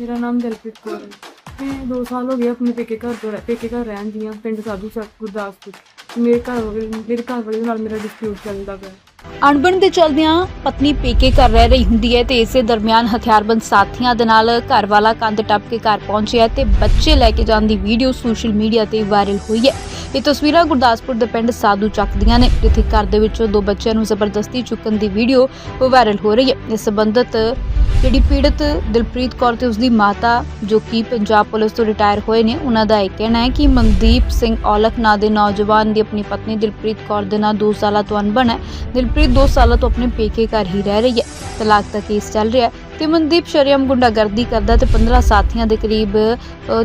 ਮੇਰਾ ਨਾਮ ਦਿਲਪ੍ਰੀਤ ਕੌਰ ਹੈ। ਮੈਂ 2 ਸਾਲ ਹੋ ਗਏ ਆਪਣੇ ਪੇਕੇ ਘਰ ਤੋਂ ਰਹਿ- ਪੇਕੇ ਘਰ ਰਹਿਣ ਦੀਆਂ, ਪਿੰਡ ਸਾਧੂ ਚੱਕ ਗੁਰਦਾਸਪੁਰ। ਮੇਰੇ ਘਰ ਵਾਲੇ ਮੇਰੇ ਘਰ ਵਾਲੇ ਨਾਲ ਮੇਰਾ ਡਿਸਪਿਊਟ ਚੱਲਦਾ ਪਿਆ। ਅਣਬਣ ਦੇ ਚਲਦਿਆਂ ਪਤਨੀ ਪੇਕੇ ਘਰ ਰਹਿ ਰਹੀ ਹੁੰਦੀ ਹੈ ਤੇ ਇਸੇ ਦਰਮਿਆਨ ਹਥਿਆਰਬੰਦ ਸਾਥੀਆਂ ਦੇ ਨਾਲ ਘਰ ਵਾਲਾ ਕੰਧ ਟੱਪ ਕੇ ਘਰ ਪਹੁੰਚਿਆ ਤੇ ਬੱਚੇ ਲੈ ਕੇ ਜਾਣ ਦੀ ਵੀਡੀਓ ਸੋਸ਼ਲ ਮੀਡੀਆ ਤੇ ਵਾਇਰਲ ਹੋਈ ਹੈ। ਇਹ ਤਸਵੀਰਾਂ ਗੁਰਦਾਸਪੁਰ ਦੇ ਪਿੰਡ ਸਾਧੂ ਚੱਕ ਦੀਆਂ ਨੇ, ਜਿੱਥੇ ਘਰ ਦੇ ਵਿੱਚੋਂ ਦੋ ਬੱਚਿਆਂ ਨੂੰ ਜ਼ਬਰਦਸਤੀ ਚੁੱਕਣ ਦੀ ਵੀਡੀਓ ਵਾਇਰਲ ਹੋ ਰਹੀ ਹੈ। ਇਸ ਸੰਬੰਧਤ ਜਿਹੜੀ ਪੀੜਤ ਦਿਲਪ੍ਰੀਤ ਕੌਰ ਤੇ ਉਸਦੀ ਮਾਤਾ, ਜੋ ਕਿ ਪੰਜਾਬ ਪੁਲਿਸ ਤੋਂ ਰਿਟਾਇਰ ਹੋਏ ਨੇ, ਉਹਨਾਂ ਦਾ ਇਹ ਕਹਿਣਾ ਹੈ ਕਿ ਮਨਦੀਪ ਸਿੰਘ ਔਲਖ ਨਾਂ ਦੇ ਨੌਜਵਾਨ ਦੀ ਆਪਣੀ ਪਤਨੀ ਦਿਲਪ੍ਰੀਤ ਕੌਰ ਦੇ ਨਾਲ 2 ਸਾਲਾਂ ਤੋਂ ਅਣਬਣ ਹੈ। ਦਿਲਪ੍ਰੀਤ 2 ਸਾਲਾਂ ਤੋਂ ਆਪਣੇ ਪੇਕੇ ਘਰ ਹੀ ਰਹਿ ਰਹੀ ਹੈ। ਤਲਾਕ ਦਾ ਕੇਸ ਚੱਲ ਰਿਹਾ ਹੈ ਤੇ ਮਨਦੀਪ ਸ਼ਰੀਅਮ ਗੁੰਡਾਗਰਦੀ ਕਰਦਾ ਤੇ 15 ਸਾਥੀਆਂ ਦੇ ਕਰੀਬ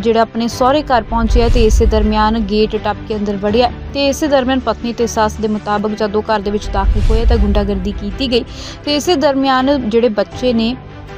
ਜਿਹੜਾ ਆਪਣੇ ਸਹੁਰੇ ਘਰ ਪਹੁੰਚਿਆ ਤੇ ਇਸੇ ਦਰਮਿਆਨ ਗੇਟ ਟੱਪ ਕੇ ਅੰਦਰ ਵੜਿਆ ਤੇ ਇਸੇ ਦਰਮਿਆਨ ਪਤਨੀ ਤੇ ਸੱਸ ਦੇ ਮੁਤਾਬਕ ਜਦੋਂ ਘਰ ਦੇ ਵਿੱਚ ਦਾਖਲ ਹੋਇਆ ਤਾਂ ਗੁੰਡਾਗਰਦੀ ਕੀਤੀ ਗਈ। ਤੇ ਇਸੇ ਦਰਮਿਆਨ ਜਿਹੜੇ ਬੱਚੇ ਨੇ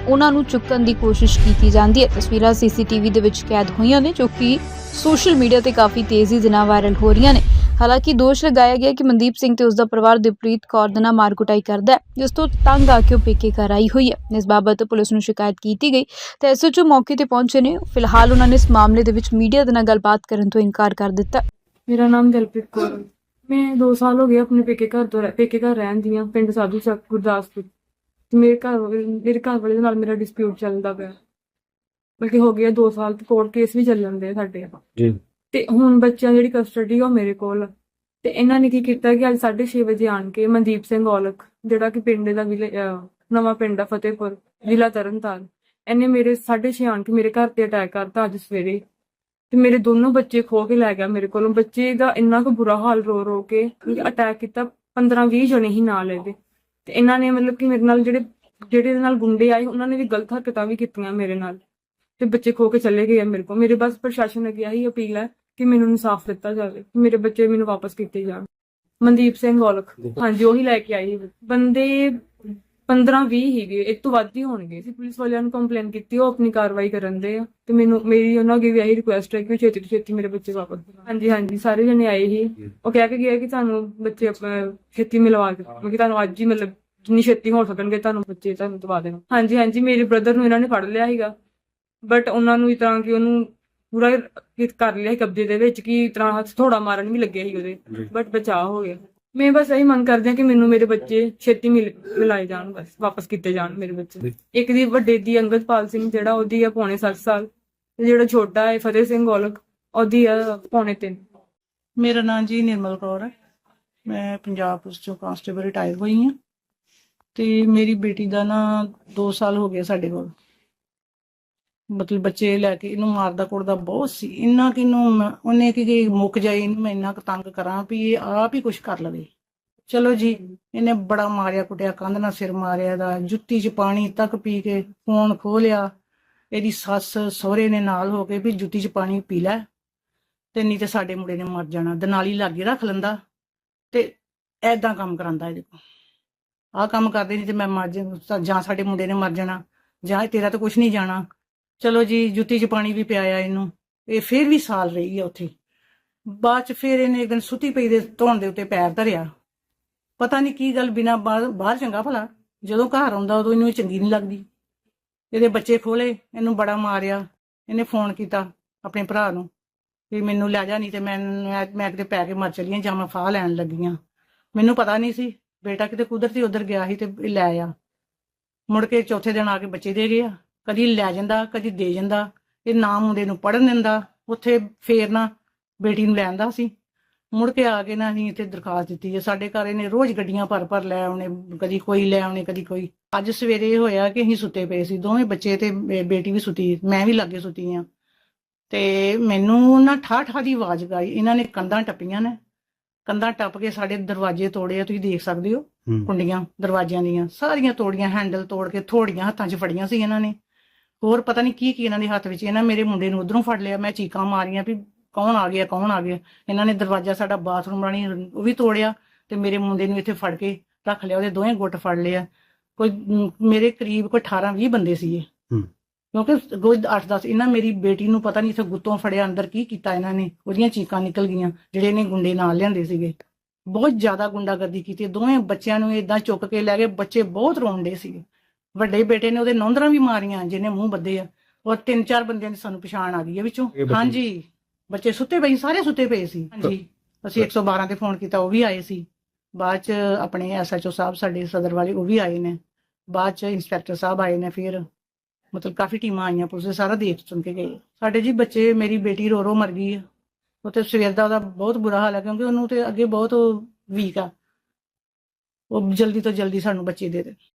ਉਹਨਾਂ ਨੂੰ ਚੁੱਕਣ ਦੀ ਕੋਸ਼ਿਸ਼ ਕੀਤੀ ਜਾਂਦੀ ਹੈ। ਤਸਵੀਰਾਂ ਸੀਸੀਟੀਵੀ ਦੇ ਵਿੱਚ ਕੈਦ ਹੋਈਆਂ ਨੇ, ਜੋ ਕਿ ਸੋਸ਼ਲ ਮੀਡੀਆ ਤੇ ਕਾਫੀ ਤੇਜ਼ੀ ਦੇ ਨਾਲ ਵਾਇਰਲ ਹੋ ਰਹੀਆਂ ਨੇ। ਹਾਲਾਂਕਿ ਦੋਸ਼ ਲਗਾਇਆ ਗਿਆ ਕਿ ਮਨਦੀਪ ਸਿੰਘ ਤੇ ਉਸ ਦਾ ਪਰਿਵਾਰ ਦਿਲਪ੍ਰੀਤ ਕੌਰ ਦੇ ਨਾਲ ਮਾਰਕੁਟਾਈ ਕਰਦਾ ਹੈ, ਜਿਸ ਤੋਂ ਤੰਗ ਆ ਕੇ ਉਹ ਪੇਕੇ ਘਰ ਆਈ ਹੋਈ ਹੈ। ਇਸ ਬਾਬਤ ਪੁਲਿਸ ਨੂੰ ਸ਼ਿਕਾਇਤ ਕੀਤੀ ਗਈ ਤੇ ਐਸਐਚਓ ਮੌਕੇ ਤੇ ਪਹੁੰਚੇ ਨੇ। ਫਿਲਹਾਲ ਉਹਨਾਂ ਨੇ ਇਸ ਮਾਮਲੇ ਦੇ ਵਿੱਚ ਮੀਡੀਆ ਦੇ ਨਾਲ ਗੱਲਬਾਤ ਕਰਨ ਤੋਂ ਇਨਕਾਰ ਕਰ ਦਿੱਤਾ। ਮੇਰਾ ਨਾਮ ਦਿਲਪ੍ਰੀਤ ਕੌਰ ਮੈਂ 2 ਸਾਲ ਹੋ ਗਏ ਆਪਣੇ ਪੇਕੇ ਘਰ ਤੋਂ ਪੇਕੇ ਘਰ ਰਹਿਣ ਦੀਆਂ ਪਿੰਡ ਸਾਧੂ ਚੱਕ, ਗੁਰਦਾਸਪੁਰ। ਮੇਰੇ ਘਰ ਮੇਰੇ ਘਰ ਵਾਲੇ ਦੇ ਨਾਲ ਮੇਰਾ ਡਿਸਪਿਊਟ ਚੱਲਦਾ ਪਿਆ। ਬਲਕਿ ਹੋ ਗਿਆ 2 ਸਾਲ ਤੇ ਕੋਰਟ ਕੇਸ ਵੀ ਚੱਲਣ ਦੇ ਸਾਡੇ। ਜੀ। ਤੇ ਹੁਣ ਬੱਚਿਆਂ ਜਿਹੜੀ ਕਸਟਡੀ ਉਹ ਮੇਰੇ ਕੋਲ ਆ। ਤੇ ਇਹਨਾਂ ਨੇ ਕੀ ਕੀਤਾ ਕਿ ਅੱਜ 6:30 ਵਜੇ ਆਣ ਕੇ ਮਨਦੀਪ ਸਿੰਘ ਔਲਖ ਜਿਹੜਾ ਕਿ ਪਿੰਡ ਦਾ ਨਵਾਂ ਪਿੰਡ ਆ ਫਤਿਹਪੁਰ ਜ਼ਿਲ੍ਹਾ ਤਰਨਤਾਰਨ ਇਹਨੇ ਮੇਰੇ 6:30 ਆਣ ਕੇ ਮੇਰੇ ਘਰ ਤੇ ਅਟੈਕ ਕਰਤਾ ਅੱਜ ਸਵੇਰੇ। ਤੇ ਮੇਰੇ ਦੋਨੋਂ ਬੱਚੇ ਖੋ ਕੇ ਲੈ ਗਿਆ ਮੇਰੇ ਕੋਲੋਂ। ਬੱਚੇ ਦਾ ਇੰਨਾ ਕੁ ਬੁਰਾ ਹਾਲ ਰੋ ਰੋ ਕੇ ਅਟੈਕ ਕੀਤਾ 15 20 ਜਣੇ ਹੀ ਨਾਲ ਇਹਦੇ। ਤੇ ਇਹਨਾਂ ਨੇ ਮਤਲਬ ਕਿ ਮੇਰੇ ਨਾਲ ਜਿਹੜੇ ਜਿਹੜੇ ਇਹਦੇ ਨਾਲ ਗੁੰਡੇ ਆਏ ਉਹਨਾਂ ਨੇ ਵੀ ਗਲਤ ਹਰਕਤਾਂ ਵੀ ਕੀਤੀਆਂ ਮੇਰੇ ਨਾਲ। ਤੇ ਬੱਚੇ ਖੋ ਕੇ ਚਲੇ ਗਏ ਆ ਮੇਰੇ ਕੋਲ। ਮੇਰੇ ਬਸ ਪ੍ਰਸ਼ਾਸਨ ਅੱਗੇ ਆਹੀ ਅਪੀਲ ਹੈ ਕਿ ਮੈਨੂੰ ਇਨਸਾਫ ਦਿੱਤਾ ਜਾਵੇ ਮੇਰੇ ਬੱਚੇ ਮੈਨੂੰ ਵਾਪਸ ਕੀਤੇ ਜਾਣ। ਮਨਦੀਪ ਸਿੰਘ ਔਲਖ। ਹਾਂਜੀ ਉਹੀ ਲੈ ਕੇ ਆਈ। ਬੰਦੇ 15 20 ਹੀਗੇ ਇਹ ਤੋਂ ਵੱਧ ਹੀ ਹੋਣਗੇ। ਸੀ ਪੁਲਿਸ ਵਾਲਿਆਂ ਨੂੰ ਕੰਪਲੇਨ ਕੀਤੀ ਉਹ ਆਪਣੀ ਕਾਰਵਾਈ ਕਰਨ ਦੇ ਆ। ਤੇ ਮੈਨੂੰ ਮੇਰੀ ਉਹਨਾਂ ਅੱਗੇ ਵੀ ਆਹੀ ਰਿਕੁਐਸਟ ਹੈ ਕਿ ਛੇਤੀ ਤੋਂ ਛੇਤੀ ਮੇਰੇ ਬੱਚੇ ਵਾਪਸ ਹਾਂਜੀ ਹਾਂਜੀ ਸਾਰੇ ਜਣੇ ਆਏ ਸੀ। ਉਹ ਕਹਿ ਕੇ ਗਏ ਕਿ ਤੁਹਾਨੂੰ ਬੱਚੇ ਅਹ, ਛੇਤੀ ਮਿਲਵਾ ਕੇ ਕਿ ਤੁਹਾਨੂੰ ਅੱਜ ਹੀ ਮਤਲਬ ਜਿੰਨੀ ਛੇਤੀ ਹੋ ਸਕਣਗੇ ਤੁਹਾਨੂੰ ਬੱਚੇ ਤੁਹਾਨੂੰ ਦਵਾ ਦੇਣਾ। ਹਾਂਜੀ ਹਾਂਜੀ ਮੇਰੇ ਬ੍ਰਦਰ ਨੂੰ ਇਹਨਾਂ ਨੇ ਫੜ ਲਿਆ ਸੀਗਾ। ਬਟ ਉਹਨਾਂ ਨੂੰ ਇਸ ਤਰ੍ਹਾਂ ਕਿ ਉਹਨੂੰ ਪੂਰਾ ਹਿੱਤ ਕਰ ਲਿਆ ਸੀ ਕਬਜ਼ੇ ਦੇ ਵਿੱਚ ਕਿ ਇਸ ਤਰ੍ਹਾਂ ਹੱਥ ਥੋੜਾ ਮਾਰਨ ਵੀ ਲੱਗਿਆ ਸੀ ਉਹਦੇ। ਬਟ ਬਚਾਅ ਹੋ ਗਿਆ। ਮੈਂ ਬਸ ਇਹੀ ਮੰਗ ਕਰਦੀ ਹਾਂ ਕਿ ਮੈਨੂੰ ਮੇਰੇ ਬੱਚੇ ਛੇਤੀ ਮਿਲ ਮਿਲਾਏ ਜਾਣ ਬਸ ਵਾਪਸ ਕੀਤੇ ਜਾਣ ਮੇਰੇ ਬੱਚੇ। ਇੱਕ ਦੀ ਵੱਡੇ ਦੀ ਅੰਗਦਪਾਲ ਸਿੰਘ ਜਿਹੜਾ ਉਹਦੀ ਆ ਪੌਣੇ 7 ਸਾਲ ਤੇ ਜਿਹੜਾ ਛੋਟਾ ਹੈ ਫਤਿਹ ਸਿੰਘ ਔਲਖ ਉਹਦੀ ਆ ਪੌਣੇ 3 ਮੇਰਾ ਨਾਮ ਜੀ ਨਿਰਮਲ ਕੌਰ ਹੈ। ਮੈਂ ਪੰਜਾਬ ਪੁਲਿਸ ਚੋਂ ਕਾਂਸਟੇਬਲ ਰਿਟਾਇਰ ਹੋਈ ਹਾਂ। ਤੇ ਮੇਰੀ ਬੇਟੀ ਦਾ ਨਾ 2 ਸਾਲ ਹੋ ਗਏ ਸਾਡੇ ਕੋਲ। ਮਤਲਬ ਬੱਚੇ ਲੈ ਕੇ ਇਹਨੂੰ ਮਾਰਦਾ ਕੁੱਟਦਾ ਬਹੁਤ ਸੀ। ਇੰਨਾ ਕਿ ਇਹਨੂੰ ਉਹਨੇ ਕਿ ਮੁੱਕ ਜਾਏ, ਇਹਨੂੰ ਮੈਂ ਇੰਨਾ ਕੁ ਤੰਗ ਕਰਾਂ ਵੀ ਇਹ ਆਪ ਹੀ ਕੁਝ ਕਰ ਲਵੇ। ਚਲੋ ਜੀ, ਇਹਨੇ ਬੜਾ ਮਾਰਿਆ, ਕੁੱਟਿਆ, ਕੰਧ ਨਾਲ ਸਿਰ ਮਾਰਿਆ ਦਾ ਜੁੱਤੀ 'ਚ ਪਾਣੀ ਤੱਕ ਪੀ ਕੇ ਫੋਨ ਖੋਲਿਆ ਇਹਦੀ ਸੱਸ, ਸਹੁਰੇ ਨੇ ਨਾਲ ਹੋ ਕੇ ਵੀ ਜੁੱਤੀ 'ਚ ਪਾਣੀ ਪੀ ਲੈ ਤੇ ਨਹੀਂ ਤੇ ਸਾਡੇ ਮੁੰਡੇ ਨੇ ਮਰ ਜਾਣਾ। ਦਨਾਲੀ ਲਾਗੇ ਰੱਖ ਲੈਂਦਾ ਤੇ ਐਦਾਂ ਕੰਮ ਕਰਾਂਦਾ ਇਹਦੇ ਕੋਲ। ਆਹ ਕੰਮ ਕਰਦੇ ਨਹੀਂ ਤੇ ਮੈਂ ਮਰ ਜਾ ਜਾਂ ਸਾਡੇ ਮੁੰਡੇ ਨੇ ਮਰ ਜਾਣਾ, ਜਾਂ ਤੇਰਾ ਤਾਂ ਕੁਝ ਨਹੀਂ ਜਾਣਾ। ਚਲੋ ਜੀ, ਜੁੱਤੀ 'ਚ ਪਾਣੀ ਵੀ ਪਿਆਇਆ ਇਹਨੂੰ। ਇਹ ਫੇਰ ਵੀ ਸਾਲ ਰਹੀ ਆ ਉੱਥੇ। ਬਾਅਦ 'ਚ ਫੇਰ ਇਹਨੇ ਇੱਕ ਦਿਨ ਸੁੱਤੀ ਪਈ ਦੇ ਧੋਣ ਦੇ ਉੱਤੇ ਪੈਰ ਧਰਿਆ। ਪਤਾ ਨਹੀਂ ਕੀ ਗੱਲ ਬਿਨਾ ਬਾਹਰ ਬਾਹਰ ਚੰਗਾ ਭਲਾ। ਜਦੋਂ ਘਰ ਆਉਂਦਾ ਉਦੋਂ ਇਹਨੂੰ ਇਹ ਚੰਗੀ ਨਹੀਂ ਲੱਗਦੀ। ਇਹਦੇ ਬੱਚੇ ਖੋਲੇ ਇਹਨੂੰ ਬੜਾ ਮਾਰਿਆ। ਇਹਨੇ ਫੋਨ ਕੀਤਾ ਆਪਣੇ ਭਰਾ ਨੂੰ ਵੀ ਮੈਨੂੰ ਲੈ ਜਾ, ਨਹੀਂ ਤੇ ਮੈਂ ਮੈਂ ਕਿਤੇ ਪੈ ਕੇ ਮਰ ਚਲੀ ਆਂ ਜਾਂ ਮੈਂ ਫਾਹ ਲੈਣ ਲੱਗੀ ਆਂ। ਮੈਨੂੰ ਪਤਾ ਨਹੀਂ ਸੀ ਬੇਟਾ ਕਿਤੇ ਕੁਦਰਤੀ ਉਧਰ ਗਿਆ ਸੀ ਤੇ ਲੈ ਆ। ਮੁੜ ਕੇ ਚੌਥੇ ਦਿਨ ਆ ਕੇ ਬੱਚੇ ਦੇ ਗਿਆ ਕਦੀ ਲੈ ਜਾਂਦਾ, ਕਦੀ ਦੇ ਜਾਂਦਾ। ਇਹ ਨਾ ਮੁੰਡੇ ਨੂੰ ਪੜਨ ਦਿੰਦਾ। ਉੱਥੇ ਫੇਰ ਨਾ ਬੇਟੀ ਨੂੰ ਲੈਂਦਾ ਸੀ। ਮੁੜ ਕੇ ਆ ਕੇ ਨਾ ਅਸੀਂ ਇੱਥੇ ਦਰਖਾਸਤ ਦਿੱਤੀ ਹੈ ਸਾਡੇ ਘਰ ਇਹਨੇ ਰੋਜ਼ ਗੱਡੀਆਂ ਭਰ ਭਰ ਲੈ ਆਉਣੇ, ਕਦੀ ਕੋਈ ਲੈ ਆਉਣੇ, ਕਦੀ ਕੋਈ। ਅੱਜ ਸਵੇਰੇ ਇਹ ਹੋਇਆ ਕਿ ਅਸੀਂ ਸੁੱਤੇ ਪਏ ਸੀ। ਦੋਵੇਂ ਬੱਚੇ ਤੇ ਬੇਟੀ ਵੀ ਸੁੱਤੀ, ਮੈਂ ਵੀ ਲਾਗੇ ਸੁੱਤੀ ਆ। ਤੇ ਮੈਨੂੰ ਨਾ ਠਾ ਠਾ ਦੀ ਆਵਾਜ਼ ਗਾਈ ਇਹਨਾਂ ਨੇ ਕੰਧਾਂ ਟੱਪੀਆਂ ਨੇ। ਕੰਧਾਂ ਟੱਪ ਕੇ ਸਾਡੇ ਦਰਵਾਜ਼ੇ ਤੋੜੇ ਆ ਤੁਸੀਂ ਦੇਖ ਸਕਦੇ ਹੋ। ਕੁੰਡੀਆਂ ਦਰਵਾਜ਼ਿਆਂ ਦੀਆਂ ਸਾਰੀਆਂ ਤੋੜੀਆਂ ਹੈਂਡਲ ਤੋੜ ਕੇ ਥੋੜੀਆਂ ਹੱਥਾਂ 'ਚ ਫੜੀਆਂ ਸੀ ਇਹਨਾਂ ਨੇ। ਹੋਰ ਪਤਾ ਨਹੀਂ ਕੀ ਕੀ ਇਹਨਾਂ ਦੇ ਹੱਥ ਵਿੱਚ ਇਹਨਾਂ ਮੇਰੇ ਮੁੰਡੇ ਨੂੰ ਉਧਰੋਂ ਫੜ ਲਿਆ ਮੈਂ ਚੀਕਾਂ ਮਾਰੀਆਂ ਵੀ ਕੌਣ ਆ ਗਿਆ ਕੌਣ ਆ ਗਿਆ। ਇਹਨਾਂ ਨੇ ਦਰਵਾਜ਼ਾ ਸਾਡਾ ਬਾਥਰੂਮ ਰਾਣੀ ਉਹ ਵੀ ਤੋੜਿਆ ਤੇ ਮੇਰੇ ਮੁੰਡੇ ਨੂੰ ਇੱਥੇ ਫੜ ਕੇ ਰੱਖ ਲਿਆ ਉਹਦੇ ਦੋਵੇਂ ਗੁੱਟ ਫੜ ਲਿਆ ਕੋਈ ਮੇਰੇ ਕਰੀਬ ਕੋਈ 18 20 ਬੰਦੇ ਸੀ ਇਹ ਹੂੰ। ਕਿਉਂਕਿ ਰੋਜ਼ 8 10 ਇਹਨਾਂ ਮੇਰੀ ਬੇਟੀ ਨੂੰ ਪਤਾ ਨਹੀਂ ਇੱਥੇ ਗੁੱਤੋਂ ਫੜਿਆ ਅੰਦਰ ਕੀ ਕੀਤਾ ਇਹਨਾਂ ਨੇ ਉਹਦੀਆਂ ਚੀਕਾਂ ਨਿਕਲ ਗਈਆਂ ਜਿਹੜੇ ਇਹਨੇ ਗੁੰਡੇ ਨਾਲ ਲਿਆਂਦੇ ਸੀਗੇ। ਬਹੁਤ ਜ਼ਿਆਦਾ ਗੁੰਡਾਗਰਦੀ ਕੀਤੀ ਦੋਵੇਂ ਬੱਚਿਆਂ ਨੂੰ ਇਦਾਂ ਚੁੱਕ ਕੇ ਲੈ ਗਏ ਬੱਚੇ ਬਹੁਤ ਰੋਂਦੇ ਸੀਗੇ। ਵੱਡੇ ਬੇਟੇ ਨੇ ਉਹਦੇ ਨੌਂਦਰਾਂ ਵੀ ਮਾਰੀਆਂ ਜਿਹਨੇ ਮੂੰਹ ਬੱਦੇ ਆ। ਔਰ ਤਿੰਨ ਚਾਰ ਬੰਦਿਆਂ ਦੀ ਸਾਨੂੰ ਪਛਾਣ ਆ ਗਈ ਹੈ ਵਿੱਚੋਂ। ਹਾਂਜੀ ਬੱਚੇ ਸੁੱਤੇ ਪਏ ਸਾਰੇ ਸੁੱਤੇ ਪਏ ਸੀ। ਹਾਂਜੀ ਅਸੀਂ 112 ਤੇ ਫੋਨ ਕੀਤਾ ਉਹ ਵੀ ਆਏ ਸੀ। ਬਾਅਦ ਚ ਆਪਣੇ ਐਸਐਚਓ ਸਾਹਿਬ ਸਾਡੇ ਸਦਰ ਵਾਲੇ ਉਹ ਵੀ ਆਏ ਨੇ। ਬਾਅਦ ਚ ਇੰਸਪੈਕਟਰ ਸਾਹਿਬ ਆਏ ਨੇ ਫਿਰ। ਮਤਲਬ ਕਾਫੀ ਟੀਮਾਂ ਆਈਆਂ ਪੁਲਿਸ ਦੇ, ਸਾਰਾ ਦੇਖ ਸੁਣ ਕੇ ਗਏ। ਸਾਡੇ ਜੀ ਬੱਚੇ, ਮੇਰੀ ਬੇਟੀ ਰੋ ਰੋ ਮਰ ਗਈ ਹੈ ਉਹ ਤੇ ਸਵੇਰ ਦਾ ਉਹਦਾ ਬਹੁਤ ਬੁਰਾ ਹਾਲ ਹੈ ਕਿਉਂਕਿ ਉਹਨੂੰ ਤੇ ਅੱਗੇ ਬਹੁਤ ਵੀਕ ਆ। ਉਹ ਜਲਦੀ ਤੋਂ ਜਲਦੀ ਸਾਨੂੰ ਬੱਚੇ ਦੇ ਦੇ।